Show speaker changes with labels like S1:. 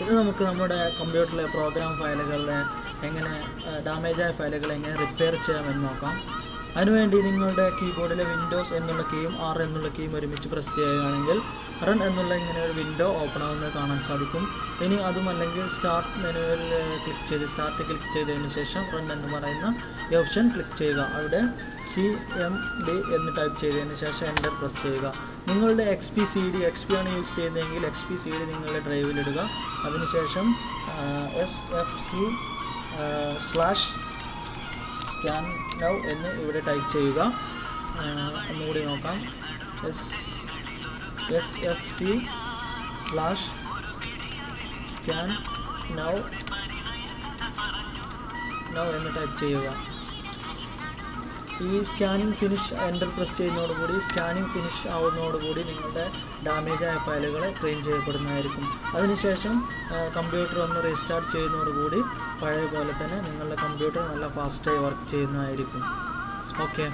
S1: ഇത് നമുക്ക് നമ്മുടെ കമ്പ്യൂട്ടറിലെ പ്രോഗ്രാം ഫയലുകളിലെ എങ്ങനെ ഡാമേജായ ഫയലുകൾ എങ്ങനെ റിപ്പയർ ചെയ്യാമെന്ന് നോക്കാം. അതിനുവേണ്ടി നിങ്ങളുടെ കീബോർഡിലെ വിൻഡോസ് എന്നുള്ള കീയും ആർ എന്നുള്ള കീയും ഒരുമിച്ച് പ്രസ് ചെയ്യുകയാണെങ്കിൽ റൺ എന്നുള്ള ഇങ്ങനെ ഒരു വിൻഡോ ഓപ്പൺ ആവുന്നത് കാണാൻ സാധിക്കും. ഇനി അതുമല്ലെങ്കിൽ സ്റ്റാർട്ട് മെനുവിൽ ക്ലിക്ക് ചെയ്ത് സ്റ്റാർട്ട് ക്ലിക്ക് ചെയ്തതിന് ശേഷം റൺ എന്ന് പറയുന്ന ഈ ഓപ്ഷൻ ക്ലിക്ക് ചെയ്യുക. അവിടെ സി എം ഡി എന്ന് ടൈപ്പ് ചെയ്തതിന് ശേഷം എന്റർ പ്രസ് ചെയ്യുക. നിങ്ങളുടെ X P C D X P ആണ് യൂസ് ചെയ്യുന്നതെങ്കിൽ എക്സ് പി സി ഡി നിങ്ങളുടെ ഡ്രൈവിലിടുക അതിനുശേഷം S F C slash scan now എന്ന് ഇവിടെ ടൈപ്പ് ചെയ്യുക. ഒന്നുകൂടി നോക്കാം. S S F C slash scan now. Now എന്ന് ടൈപ്പ് ചെയ്യുക. ഈ സ്കാനിങ് ഫിനിഷ് എന്റർ പ്രസ് ചെയ്യുന്നതോടുകൂടി സ്കാനിങ് ഫിനിഷ് ആവുന്നതോടുകൂടി നിങ്ങളുടെ ഡാമേജ് ആയ ഫയലുകൾ ക്ലീൻ ചെയ്യപ്പെടുന്നതായിരിക്കും. അതിനുശേഷം കമ്പ്യൂട്ടർ ഒന്ന് റീസ്റ്റാർട്ട് ചെയ്യുന്നതോടുകൂടി പഴയ പോലെ തന്നെ നിങ്ങളുടെ കമ്പ്യൂട്ടർ നല്ല ഫാസ്റ്റായി വർക്ക് ചെയ്യുന്നതായിരിക്കും. ഓക്കെ